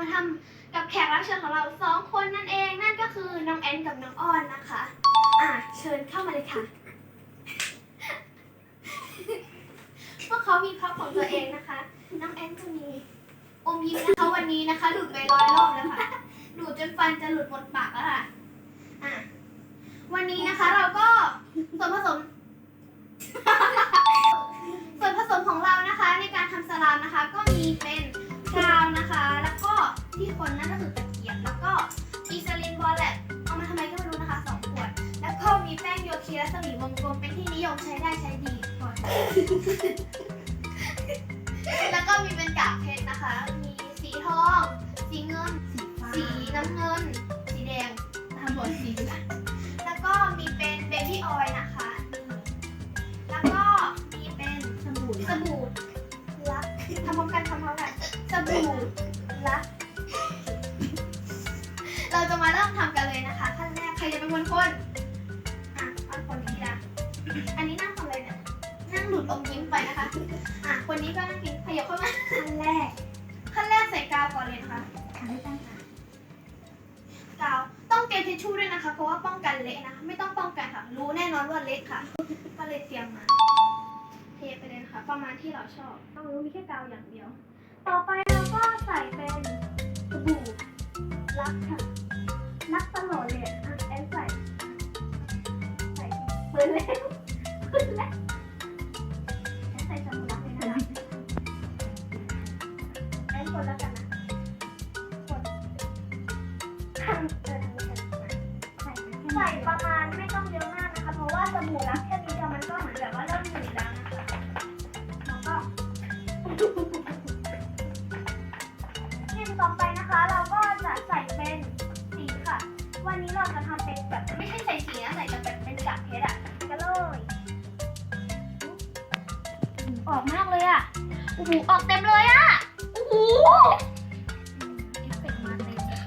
มาทำกับแขกรับเชิญของเราสองคนนั่นเอง นั่นก็คือน้องแอนกับน้องออนนะคะ อะเชิญเข้ามาเลยค่ะ พวกเขามีพักของตัวเองนะคะ น้องแอนก็มีอมยิ้มนะคะวันนี้นะคะดูดไปร้อยรอบแล้วค่ะดูดจนฟันจะหลุดหมดปากแล้วค่ะ อะ วันนี้นะคะเรา แล้วก็มีเป็นกากเพชรนะคะ มีสีทอง สีเงิน สีน้ำเงิน สีแดงนะคะบนสีเหลืองแล้วก็มีเป็นเบบี้ออยล์นะคะนี่แล้วก็มีเป็นสบู่สบู่รักทำพร้อมกันทำพร้อมกันสบู่รักเราจะมาเริ่มทำกันเลยนะคะขั้นแรกใครจะเป็นคนคนอะเอาคนนี้ละอันนี้นั่ง ทำอะไรเนี่ยนั่งดูดอมยิ้มไปนะคะ อะคนนี้ก็นั่งกินขยับเข้ามาขั้นแรก ขั้นแรกใส่กาวก่อนเลยนะคะทำให้ตั้งใจกาวต้องเตรียมทิชชู่ด้วยนะคะ เพราะว่าป้องกันเละนะคะ ไม่ต้องป้องกันค่ะ รู้แน่นอนว่าเละค่ะ ก็เลยเตรียมมา เทไปเลยนะคะ ประมาณที่เราชอบต้องรู้มีแค่กาวอย่างเดียว ต่อไปเราก็ใส่เป็นสบู่รักค่ะรักตลอดเลยอะอะแอนใส่ ใส่เปิดแล้วเปิดแล้ว นแล้วกันนะกดเออทำนี้กันนะใส่ประมาณไม่ต้องเยอะมากนะคะ เพราะว่าสบู่รักแค่นี้เดียวมันก็เหมือนแบบว่าเริ่มหนืดแล้วนะคะแล้วก็ทีมต่อไปนะคะ เราก็จะใส่เป็นสีค่ะ วันนี้เราจะทำเป็นแบบไม่ใช่ใส่สีนะใส่แบบเป็นกากเพชรอะกันเลยออกมากเลยอะโอ้โหออกเต็มเลยอะ เอฟเฟกต์มาเต็มเลย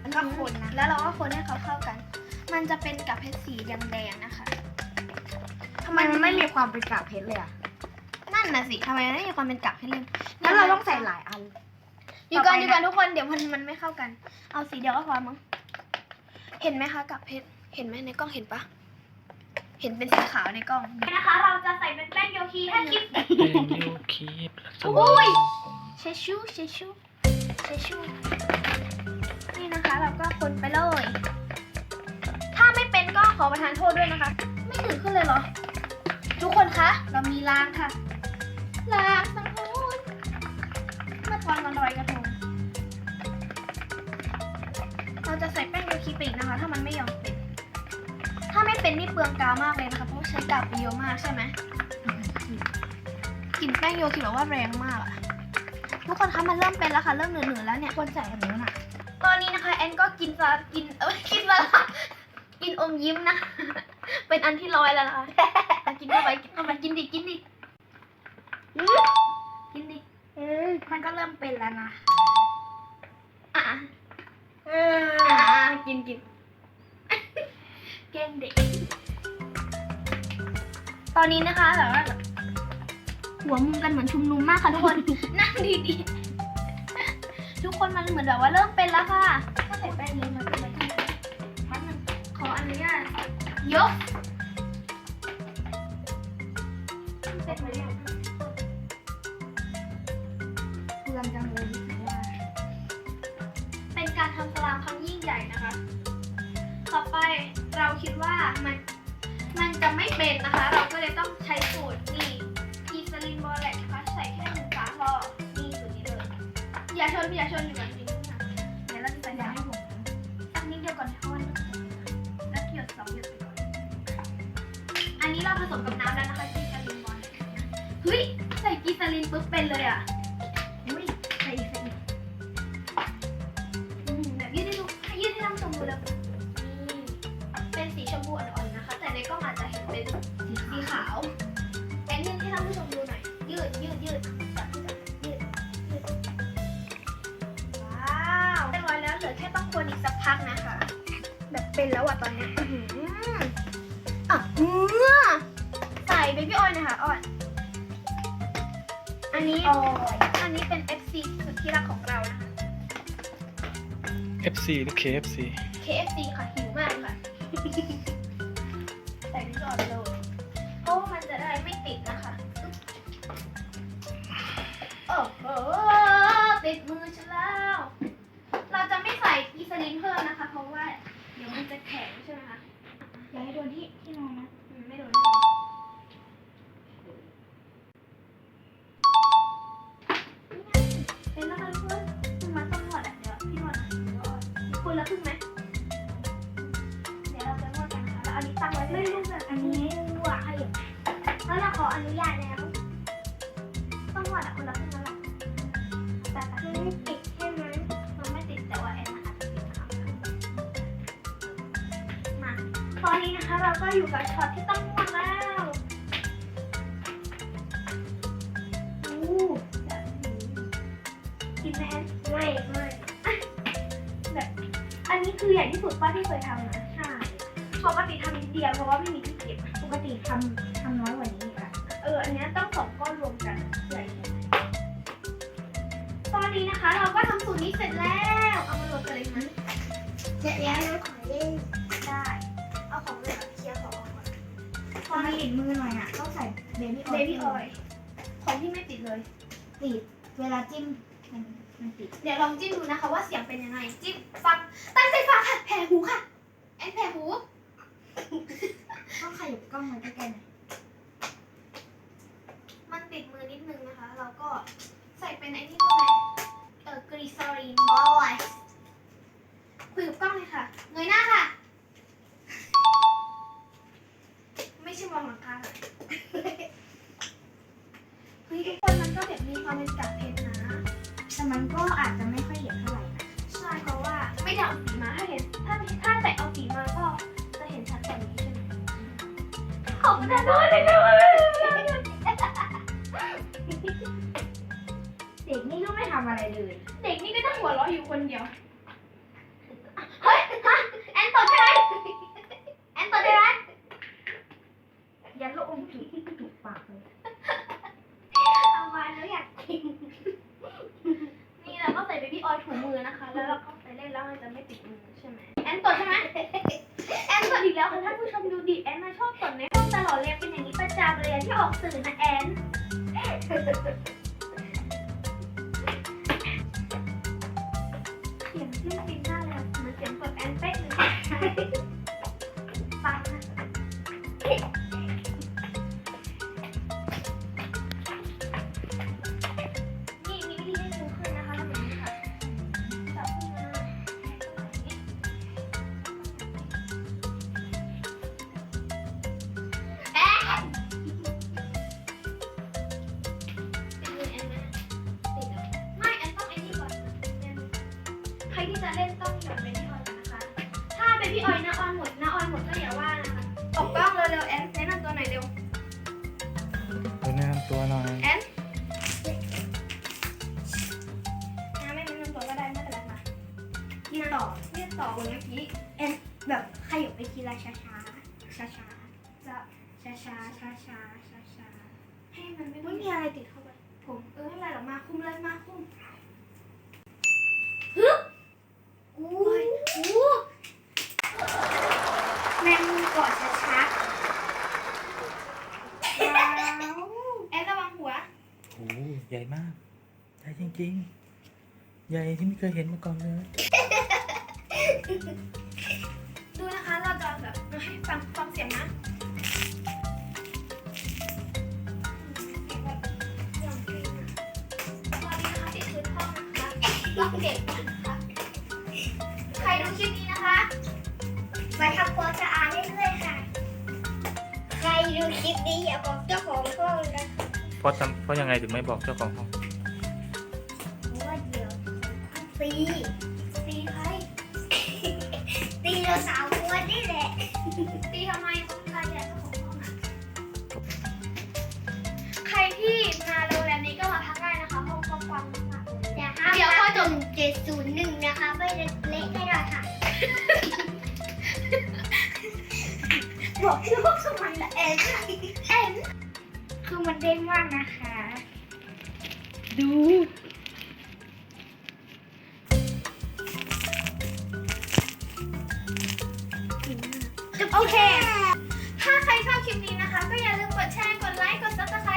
แล้วก็คนนะ แล้วเราก็คนให้เขาเข้ากัน มันจะเป็นกับเพชรสีแดงๆนะคะ ทำไมมันไม่มีความเป็นกากเพชรเลยอะนั่นน่ะสิทำไมมันไม่มีความเป็นกับเพชรเลยแล้วเราต้องใส่หลายอัน อยู่ก่อนต่อไปนะอยู่ก่อนทุกคน เดี๋ยวมันมันไม่เข้ากัน เอาสีเดียวก็พอมั้ง เห็นไหมคะกับเพชร เห็นไหมในกล้องเห็นปะ เห็นเป็นสีขาวในกล้อง นะคะ เราจะใส่เป็นแป้งโยคีถ้าคลิปเป็นยูคีดโอ้ยเชชูเชชูเชชูนี่นะคะเราก็คนไปเลย ถ้าไม่เป็นก็ขอประทานโทษด้วยนะคะ ไม่ตื่นขึ้นเลยเหรอ ทุกคนคะ เรามีล้างค่ะล้างสังหรณ์เมื่อตอนวันลอยกระทงเราจะใส่แป้งโยคีไปอีกนะคะ ถ้ามันไม่ยอมเป็น ถ้าไม่เป็นนี่เปลืองกาวมากเลยนะคะเพราะว่าใช้กาวไปเยอะมากใช่ไหมกลิ่นแป้งโยคีแบบว่าแรงมากอะทุกคนคะมันเริ่มเป็นแล้วค่ะ เริ่มเหนือๆแล้วเนี่ยควรใส่อันนู้นอะ ตอนนี้นะคะแอนก็กินซากินเอ้ยกินซาลากินอมยิ้มนะ เป็นอันที่ร้อยแล้วนะคะเอากินเข้าไปกินเข้าไปกินดิกินดิอื้อกินดิเออมันก็เริ่มเป็นแล้วนะอะเออะออะกินกินแก ล้งเด็ก ตอนนี้นะคะแบบว่าหัวมุมกันเหมือนชุมนุมมากค่ะทุกคน นั่งดีๆ ทุกคนมันเหมือนแบบว่าเริ่มเป็นแล้วค่ะถ้าใส่แป้งนี้มันเป็นอะไรที่มันงขออนุญาตยกเป็นไปยังเปลืองจังเลยถือว่า เป็นการทำสลามครั้งยิ่งใหญ่นะคะ ต่อไป เราคิดว่ามันมันจะไม่เป็นนะคะ เราก็เลยต้องใช้สูตรนี่อีสลินบอลแลกนะคะใส่แค่หนึ่งฝาพอนี่สูตรนี้เลยอย่าชนอย่าชนอยู่ก่อนจริงนะเดี๋ยวเราจะใส่อยายาให้ผมสักนิดเดียวก่อนเพราะว่ามันแล้วหยดสองหยดไปก่อนอันนี้เราผสมกับน้ำแล้วนะคะกีซาลินบอลเฮ้ยใส่กีซาลินปุ๊บเป็นเลยอะ ยยืดยืดยืดจับที่จับยืดยืดว้าวเรียบร้อยแล้วเหลือแค่ต้องคนอีกสักพักนะคะ แบบเป็นแล้วอะตอนเนี้ยอื้อหืออะเมื่อใส่เบบี้ออยล์นะคะอ่อนอันนี้โอ้ยอันนนี้เป็น FC สุดที่รักของเรานะคะ FC หรือ KFC KFC ค่ะหิวมากค่ะ โหติดมือฉันแล้ว เราจะไม่ใส่อีสลินเพิ่มนะคะ เพราะว่า เดี๋ยวมันจะแข็งใช่ไหมคะ อย่าให้โดนที่ที่นอนนะอืมไม่โดนไม่โดนเป็นแล้วค่ะทุกคนมันต้องนวดอะเดี๋ยวพี่นวดนะเดี๋ยวคุณละครึ่งไหมเดี๋ยวเราจะนวดกันนะคะแล้วอานี้ตั้งไว้ไม่รู้แบบอันนี้วัวให้แล้วเราขออนุญาตแล้ว ต้องนวดอะคนละครึ่งแล้วแหละ ไม่ติดใช่ไหมมันไม่ติดแต่ว่าแอนอัดติดค่ะมาตอนนี้นะคะเราก็อยู่กับช็อตที่ต้องนวดแล้วอู้แบบนี้กินไหมแอนไม่ไม่แบบอันนี้คือใหญ่ที่สุดป้าที่เคยทำนะใช่ปกติทำนิดเดียวเพราะว่าไม่มีที่เก็บปกติทำทำน้อยกว่านี้อีกอะเอออันนี้ต้องสองก้อนรวมกันใหญ่ ตอนนี้นะคะเราก็ทำสูตรนี้เสร็จแล้ว เอามารวมกันเลยไหมเสร็จแล้วน้องขอเล่นได้ เอาของเลยค่ะเคลียร์ของออกก่อนพอมาติดมือหน่อยอะต้องใส่เบบี้ออยเบบี้ออยล์ของที่ไม่ติดเลย ติดเวลาจิ้มมันมันติดเดี๋ยวลองจิ้มดูนะคะว่าเสียงเป็นยังไง จิ้มฟังตั้งใจฟังค่ะ แผ่หูค่ะ แอนแผ่หู ต้องขยับกล้องมาใกล้ๆหน่อยมันติดมือนิดนึงนะคะ เราก็ ใส่เป็นไอ้นี่ก็ได้เออกรีซอรีนบอยคุยกับกล้องเลยค่ะ เงยหน้า องหัวเราะอยู่คนเดียว เฮ้ยฮะแอนตดใช่ไหมแอนตดใช่ไหมยันลูกอมจุกจุกปากเลยเอามาแล้วอยากกิน นี่เราก็ใส่เบบี้ออยล์ถูมือนะคะ แล้วเราก็ไปเล่นแล้วมันจะไม่ติดมือใช่ไหมแอนตดใช่ไหมแอนตดอีกแล้วค่ะท่านผู้ชมดูดิแอนมาชอบตดในห้องตลอดเลยเป็นอย่างนี้ประจำเลยอะที่ออกสื่อนะแอน ไมติดเหรอไม่แอนต้องไอ้นี่ก่อนใครที่จะเล่นต้องหยดเบบี้ออยล์ก่อน ถ้าเบบี้ออยล์นะออนหมดนะออนหมดก็อย่าว่านะคะออกกล้องเร็วๆแอนแนะนำตัวหน่อยเร็วเดี๋ยวแนะนำตัวหน่อยแอนนะไม่แนะนำตัวก็ได้ไม่เป็นไรมายืนต่อเรียกต่อบนเมื่อกี้แบบขยับไปทีละช้าช้าช้าช้าจะช้าช้าช้าช้าช้าช้าให้มันไม่ไม่ต้องมีอะไรติดเข้าไปผมเออไม่เป็นไรหรอกมาคุมเลยมาคุมอู้โอ้ยโอ้แมงมุมเกาะช้าช้าว้าวแอนระวังหัว โอ้โหใหญ่มาก ใหญ่จริงๆ ใหญ่ที่ไม่เคยเห็นมาก่อนเลย ดูนะคะเราจะแบบให้ฟังฟังเสียงนะอย่างจริงอะตอนนี้นะคะที่ชุดห้องนะคะต้องเก็บนะคะ ใครดูคลิปนี้นะคะไปทำความสะอาด ดูคลิปนี้อย่าบอกเจ้าของห้องนะเพราะทำเพราะยังไงถึงไม่บอกเจ้าของห้องเพราะว่าเดี๋ยวตีตีใครตีเราสาวตัวนี่แหละตีทำไมเขาเป็นใครเนี่ยเจ้าของห้องอะใครที่มาโรงแรมนี้ก็มาพักได้นะคะห้องกว้างๆมากๆเลยอย่าห้ามเดี๋ยวพอจบเจ็ดศูนย์หนึ่งนะคะไม่เละแน่นอนค่ะ บอกชื่อห้องทำไม เอ็นเอ็นคือมันเด้งมากนะคะ ดู โอเค ถ้าใครชอบคลิปนี้นะคะ ก็อย่าลืมกดแชร์ กดไลค์ กดซับสไคร